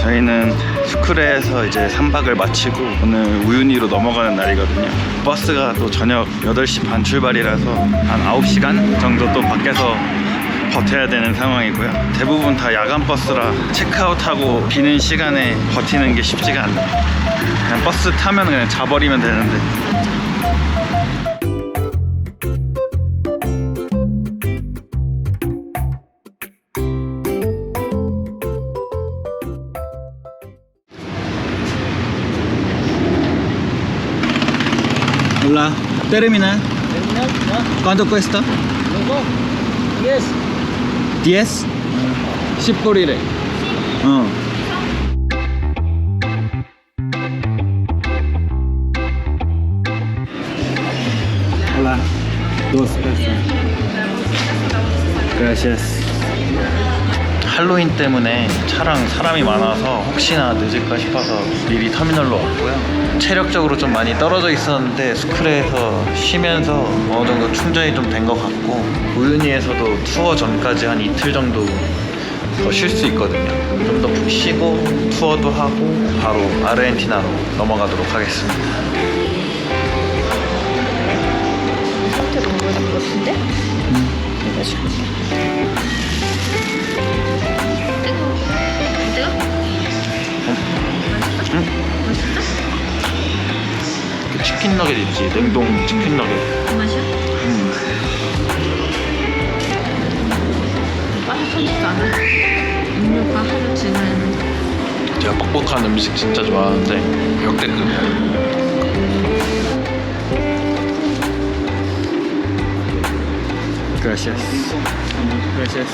저희는 스쿨에서 이제 3박을 마치고 오늘 우윤희로 넘어가는 날이거든요. 버스가 또 저녁 8시 반 출발이라서 한 9시간 정도 또 밖에서 버텨야 되는 상황이고요. 대부분 다 야간 버스라 체크아웃하고 비는 시간에 버티는 게 쉽지가 않아요. 그냥 버스 타면 그냥 자버리면 되는데 Hola, termina. ¿Cuánto cuesta? Yes. 10? 10불이래. 어. Hola. Dos pesos. Gracias. 할로윈 때문에 차랑 사람이 많아서 혹시나 늦을까 싶어서 미리 터미널로 왔고요. 체력적으로 좀 많이 떨어져 있었는데 스쿨에서 쉬면서 어느 정도 충전이 좀 된 것 같고 우윤희에서도 투어 전까지 한 이틀 정도 더 쉴 수 있거든요. 좀 더 푹 쉬고 투어도 하고 바로 아르헨티나로 넘어가도록 하겠습니다. 상태가 먹어진 것 같은데? 이거 지금 치킨 너겟 있지 냉동 치킨 너겟. 그 맛이야? 음. 빠삭하지도 않아. 음료가 하루 지난 제가 뻑뻑한 음식 진짜 좋아하는데 역대급이야. Gracias. Gracias.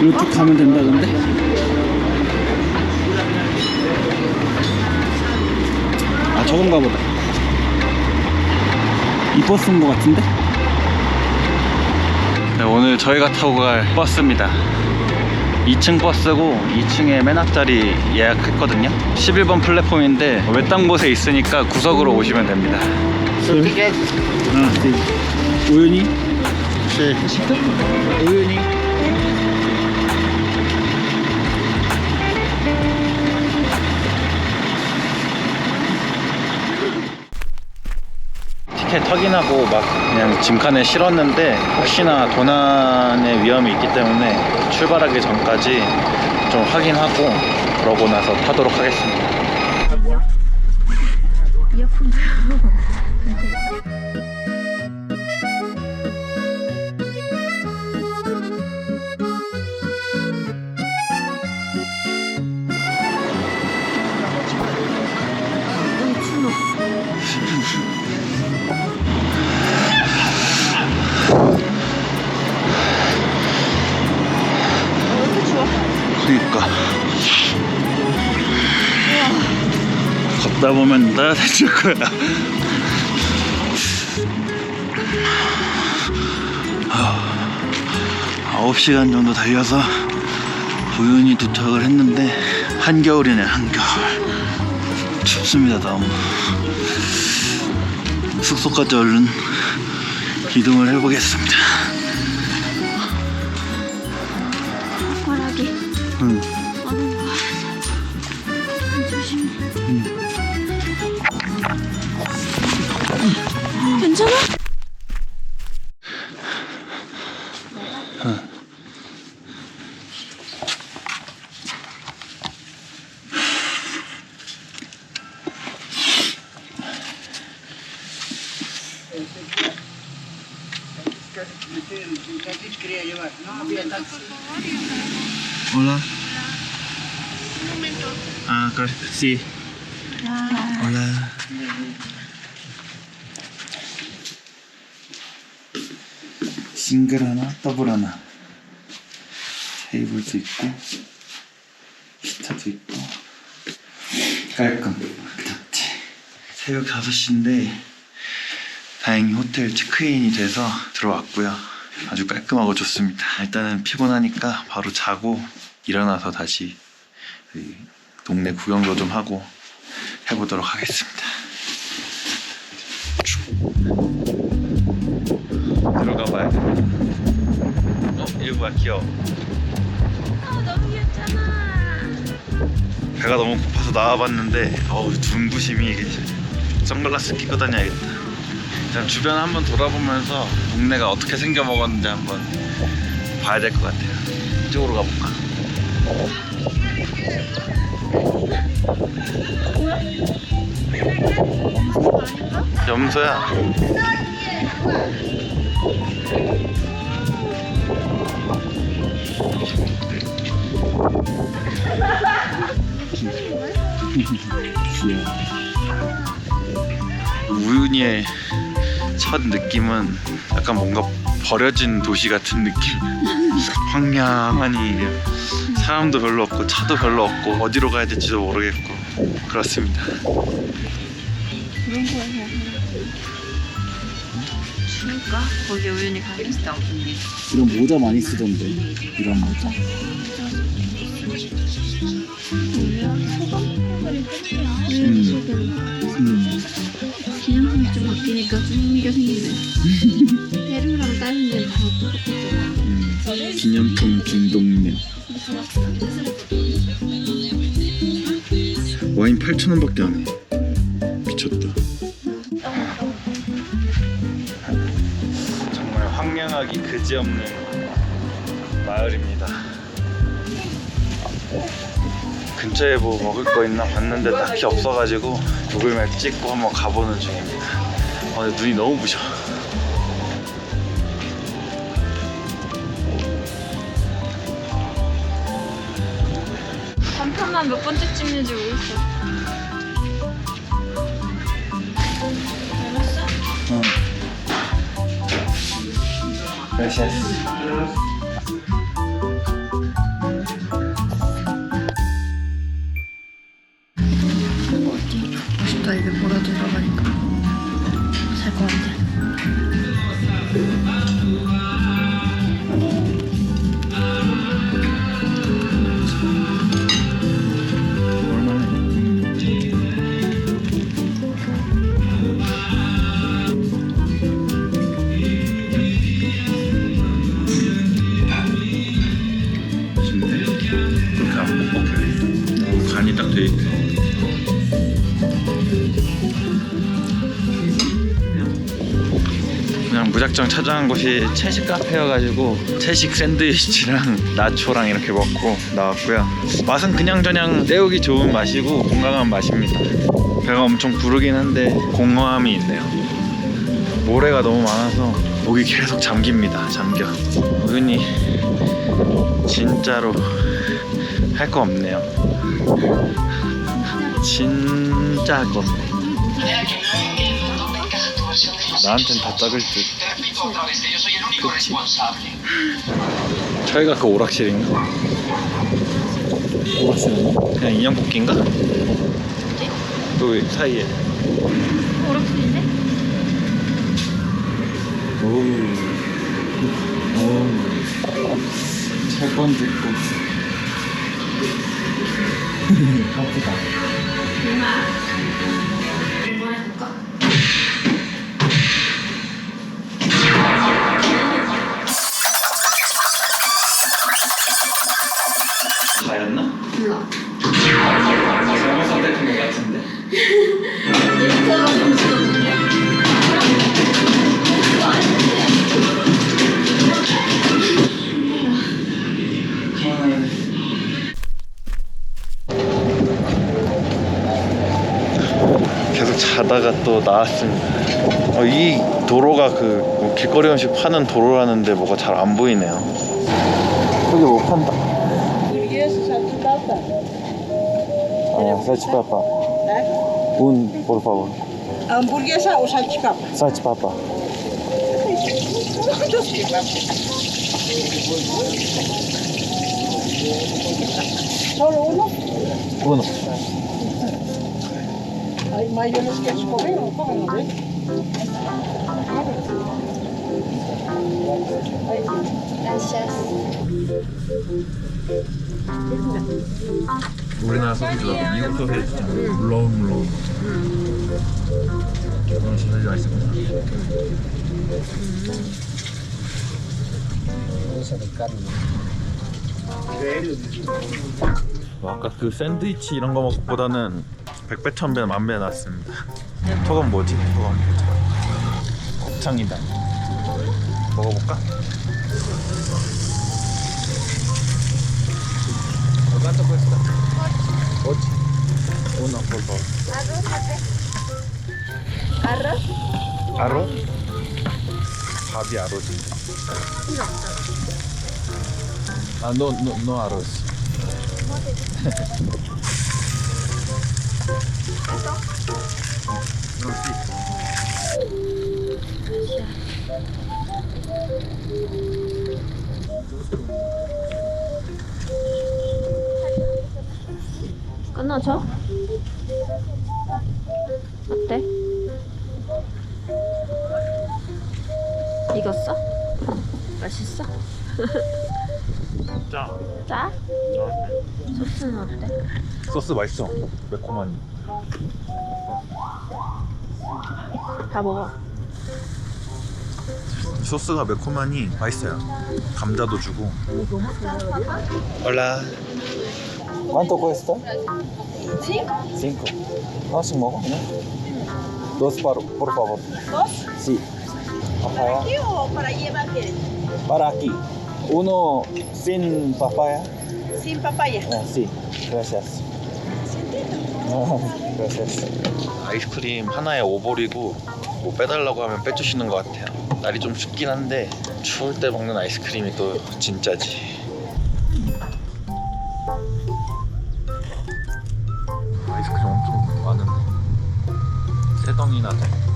이렇게 가면 된다 근데? 아 저건가 보다. 이 버스인 것 같은데? 네, 오늘 저희가 타고 갈 버스입니다. 2층 버스고 2층에 맨 앞자리 예약했거든요. 11번 플랫폼인데 외딴 곳에 있으니까 구석으로 오시면 됩니다. 응, 네. 우연히? 네. 우연히? 티켓 확인하고 막 그냥 짐칸에 실었는데 혹시나 도난의 위험이 있기 때문에 출발하기 전까지 좀 확인하고 그러고 나서 타도록 하겠습니다. 이어폰 너무 걷다 보면 따뜻해질 거야. 아홉 시간 정도 달려서 우연히 도착을 했는데 한겨울이네 한겨울 춥습니다 너무 숙소까지 얼른 이동을 해보겠습니다 숟가락이 응. Hola. Ah, claro, sí. Hola. 싱글 하나, 더블 하나. 테이블도 있고, 히터도 있고, 깔끔, 깨끗해. 새벽 5시인데, 다행히 호텔 체크인이 돼서 들어왔고요. 아주 깔끔하고 좋습니다. 일단은 피곤하니까 바로 자고 일어나서 다시 이 동네 구경도 좀 하고 해보도록 하겠습니다. 들어가 봐야 돼. 어, 이거 뭐야, 귀여워. 아 너무 귀엽잖아. 배가 너무 고파서 나와봤는데, 어우, 눈부심이 이게 선글라스 끼고 다녀야겠다. 일단 주변 한번 돌아보면서 동네가 어떻게 생겨 먹었는지 한번 봐야 될 것 같아요. 이쪽으로 가볼까? 염소야. 우윤이의 첫 느낌은 약간 뭔가 버려진 도시 같은 느낌. 황량하니 사람도 별로 없고 차도 별로 없고 어디로 가야 될지도 모르겠고 그렇습니다. 추울까? 거기 우연히 때 없는데. 이런 모자 많이 쓰던데 이런 모자. 8천 원밖에 안 해. 미쳤다. 정말 황량하기 그지없는 마을입니다. 근처에 뭐 먹을 거 있나 봤는데 딱히 없어가지고 구글맵 찍고 한번 가보는 중입니다. 아, 눈이 너무 부셔. 반편만 몇 번째 찍는지 모르겠어. Gracias. 싶 무작정 찾아간 곳이 채식 카페여가지고 채식 샌드위치랑 나초랑 이렇게 먹고 나왔고요. 맛은 그냥저냥 때우기 좋은 맛이고 건강한 맛입니다. 배가 엄청 부르긴 한데 공허함이 있네요. 모래가 너무 많아서 목이 계속 잠깁니다. 잠겨. 우윤이 진짜로 할 거 없네요. 진짜 할 거 없네. 나한텐 다 작을 듯. 저희가 그 오락실인가? 오락실은 그냥 인형 뽑기인가? 그 사이에. 오락실인데? 오. 오. 철권 듣고. 예쁘다. 자다가 또 나왔습니다. 어, 이 도로가 그 뭐 길거리 음식 파는 도로라는데 뭐가 잘 안 보이네요. 여기 뭐 판다. 아, 살치파파. Por favor. Hamburguesa ou salchipapa? 살치파파. Solo uno? uno. Ay, mayones quieres comer o comen, ¿no? 우리나라 소시지 미국 소시지 물렁물렁. 이건 진짜 맛있구나. 뭐 아까 그 샌드위치 이런 거 먹보다는 백배 천배 만배 낫습니다. 저건 뭐지? 저건 곱창이다. 먹어볼까? ¿Cuánto cuesta? Ocho. Uno, por favor. Arroz? 아로? 밥이 아로지. 아, no 아로스. Sí. 끊어줘? 어때? 익었어? 맛있어? 짜. 짜? 소스는 어때? 소스 맛있어. 매콤하니. 다 먹어 소스가 매콤하니 맛있어요. 감자도 주고. Hola. ¿Cuánto cuesta? Cinco. Cinco. 하나씩 먹어 그냥. Dos por, por favor. ¿Dos? Sí. Papaya. ¿Aquí o para llevar qué? Para aquí. Uno sin papaya. Sin papaya. Ah, sí. Gracias. Gracias. 아이스크림 하나에 5볼이고 뭐 빼달라고 하면 빼주시는 것 같아요. 날이 좀 춥긴 한데 추울 때 먹는 아이스크림이 또 진짜지. 아이스크림 엄청 많은데 세 덩이나 돼.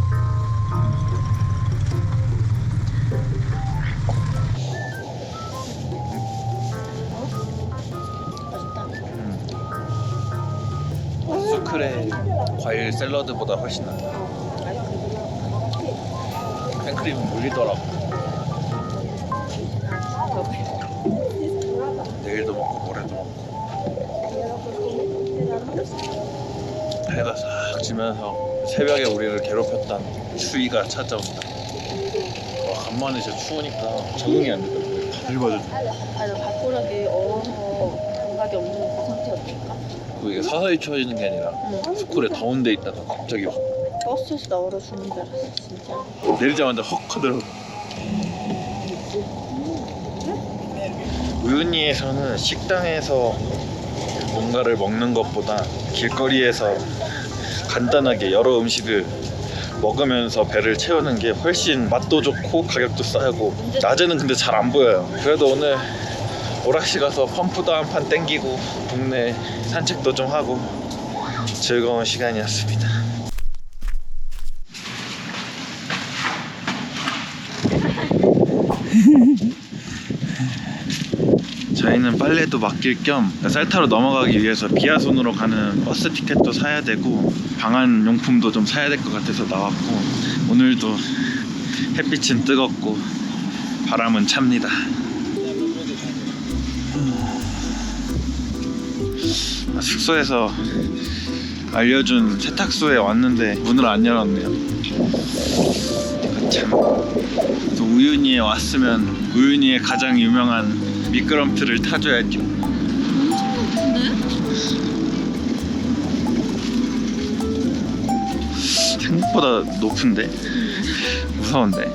수크레 과일 샐러드보다 훨씬 낫다. 생크림은 물리더라고. 내일도 먹고 모레도 먹고. 해가 싹 지면서 새벽에 우리를 괴롭혔던 추위가 찾아온다. 와, 간만에 진짜 추우니까 적응이 안 되더라고요. 바들바들. 아니 밥고락이 얼어서 감각이 없는 그 상태였으니까 그 이게 서서히 추워지는 게 아니라 응. 스쿨에 더운 데 있다가 갑자기 확 버스에서 나 얼어 죽는 줄 알았어 진짜 내리자마자 헉 하더라고. 우윤희에서는 식당에서 뭔가를 먹는 것보다 길거리에서 간단하게 여러 음식을 먹으면서 배를 채우는 게 훨씬 맛도 좋고 가격도 싸고 낮에는 근데 잘 안 보여요. 그래도 오늘 오락실 가서 펌프도 한 판 땡기고 동네 산책도 좀 하고 즐거운 시간이었습니다. 저희는 빨래도 맡길 겸 셀타로 넘어가기 위해서 비아손으로 가는 버스 티켓도 사야 되고 방한 용품도 좀 사야 될 것 같아서 나왔고 오늘도 햇빛은 뜨겁고 바람은 찹니다. 숙소에서 알려준 세탁소에 왔는데 문을 안 열었네요. 참. 또 우윤희에 왔으면 우윤희의 가장 유명한 미끄럼틀을 타줘야죠. 생각보다 높은데 무서운데.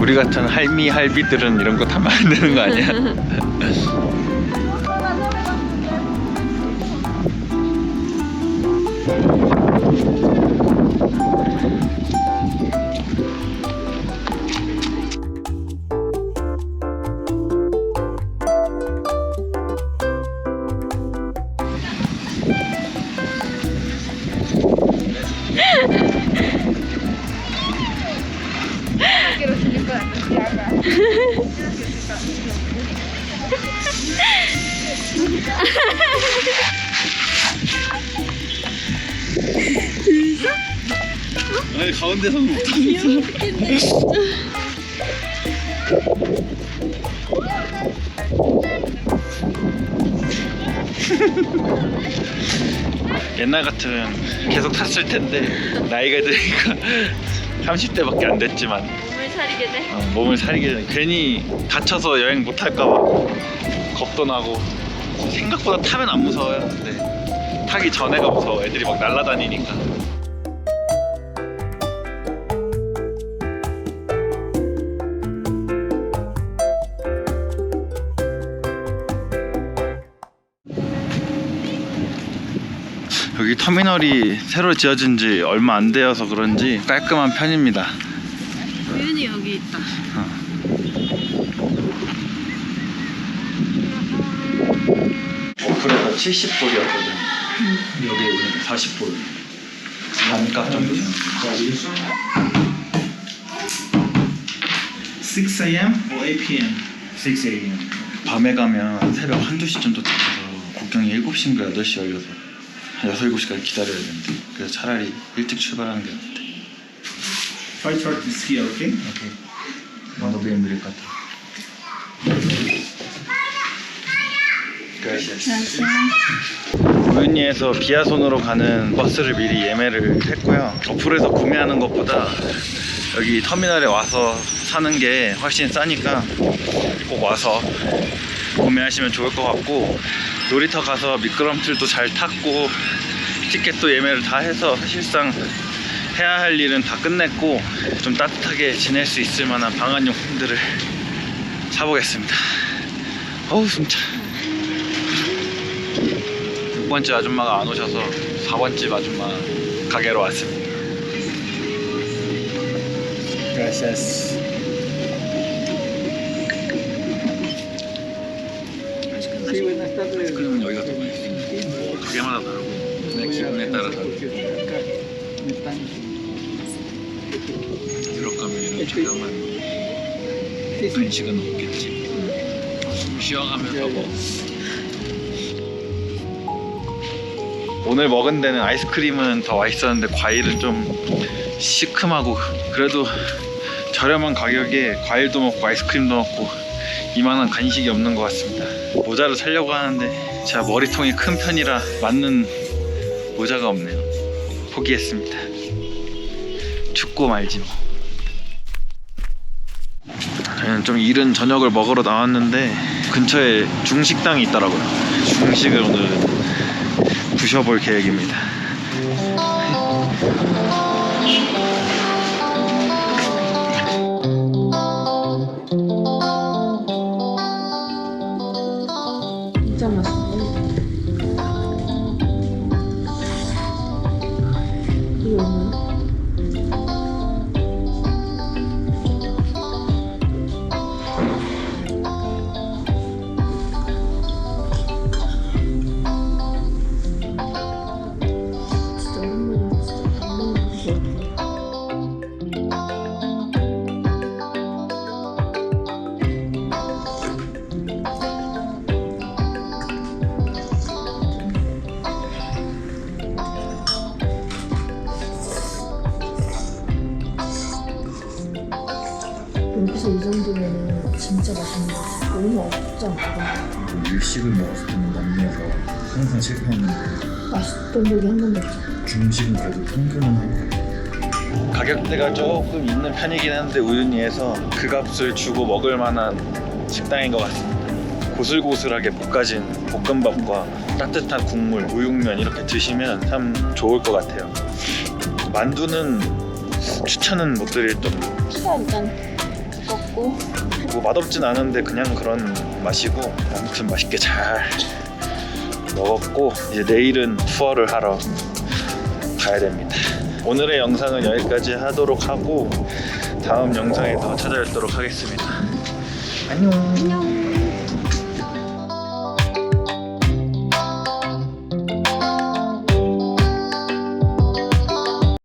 우리 같은 할미 할비들은 이런 거안 되는 거 아니야? 아니 가운데 서는 못하겠어. 옛날 같으면 계속 탔을 텐데 나이가 드니까 30대밖에 안 됐지만 사리게 돼. 어, 몸을 사리게 되네. 괜히 다쳐서 여행 못 할까봐 겁도 나고 생각보다 타면 안 무서워요. 근데 타기 전에가 무서워. 애들이 막 날아다니니까. 여기 터미널이 새로 지어진 지 얼마 안 되어서 그런지 깔끔한 편입니다. 우연히 여기 있다. 어플에서 70불이었거든. 여기 40불. 반값 정도. 6 a.m. or 8 p.m. 6 a.m. 밤에 가면 새벽 한두 시쯤 도착해서 국경이 7시인가 8시 열려서 한 6, 7시까지 기다려야 되는데 그래서 차라리 일찍 출발하는 게 낫대. Try to start this here, okay? 오케이. 노비엠 같아. Gracias. 우윤리에서 비아손으로 가는 버스를 미리 예매를 했고요. 어플에서 구매하는 것보다 여기 터미널에 와서 사는 게 훨씬 싸니까 꼭 와서 구매하시면 좋을 것 같고 놀이터 가서 미끄럼틀도 잘 탔고 티켓도 예매를 다 해서 사실상 해야 할 일은 다 끝냈고 좀 따뜻하게 지낼 수 있을 만한 방한용품들을 사보겠습니다. 어우 숨차. 6번째 아줌마가 안 오셔서 4번째 아줌마 가게로 왔습니다. Gracias. 아이스크림은 여기가 더 맛있어. 뭐 가게마다 다르고 내 기분에 따라 다르고 유럽 가면 이런 저렴한 간식은 없겠지. 숨 쉬어가면서 뭐. 오늘 먹은 데는 아이스크림은 더 맛있었는데 과일은 좀 시큼하고 그래도 저렴한 가격에 과일도 먹고 아이스크림도 먹고 이만한 간식이 없는 것 같습니다. 모자를 사려고 하는데 제가 머리통이 큰 편이라 맞는 모자가 없네요. 포기했습니다. 춥고 말지 뭐. 저희는 좀 이른 저녁을 먹으러 나왔는데 근처에 중식당이 있더라고요. 중식을 오늘 부셔볼 계획입니다. 먹었을 때는 남미에서 항상 실패했는데 맛있던 적이 한 번도 없잖아. 중식은 그래도 평균은 하고 가격대가 조금 있는 편이긴 한데 우윤리에서 그 값을 주고 먹을 만한 식당인 것 같습니다. 고슬고슬하게 볶아진 볶음밥과 따뜻한 국물, 우육면 이렇게 드시면 참 좋을 것 같아요. 만두는 추천은 못 드릴 정도. 피자 일단 먹고 뭐 맛없진 않은데 그냥 그런 맛이고 아무튼 맛있게 잘 먹었고 이제 내일은 투어를 하러 가야 됩니다. 오늘의 영상은 여기까지 하도록 하고 다음 영상에 더 찾아뵙도록 하겠습니다. 안녕. 안녕.